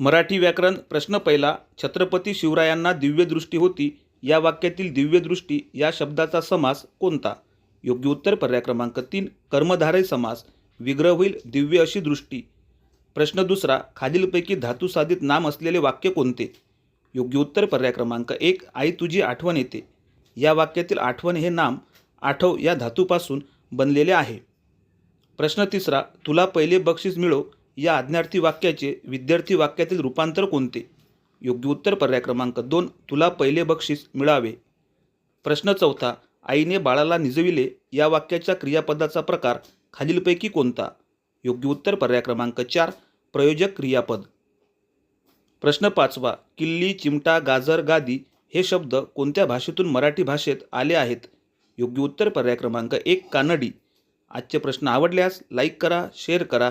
मराठी व्याकरण प्रश्न पहिला छत्रपती शिवरायांना दिव्यदृष्टी होती या वाक्यातील दिव्यदृष्टी या शब्दाचा समास कोणता? योग्य उत्तर पर्याय क्रमांक तीन कर्मधारय समास विग्रह होईल दिव्य अशी दृष्टी. प्रश्न दुसरा खालीलपैकी धातू साधित नाम असलेले वाक्य कोणते? योग्य उत्तर पर्याय क्रमांक एक आई तुझी आठवण येते. या वाक्यातील आठवण हे नाम आठव या धातूपासून बनलेले आहे. प्रश्न तिसरा तुला पहिले बक्षीस मिळो या आज्ञार्थी वाक्याचे विद्यार्थी वाक्यातील रूपांतर कोणते? योग्य उत्तर पर्याय क्रमांक दोन तुला पहिले बक्षीस मिळावे. प्रश्न चौथा आईने बाळाला निजविले या वाक्याच्या क्रियापदाचा प्रकार खालीलपैकी कोणता? योग्य उत्तर पर्याय क्रमांक चार प्रयोजक क्रियापद. प्रश्न पाचवा किल्ली चिमटा गाजर गादी हे शब्द कोणत्या भाषेतून मराठी भाषेत आले आहेत? योग्य उत्तर पर्याय क्रमांक एक कानडी. आजचे प्रश्न आवडल्यास लाईक करा शेअर करा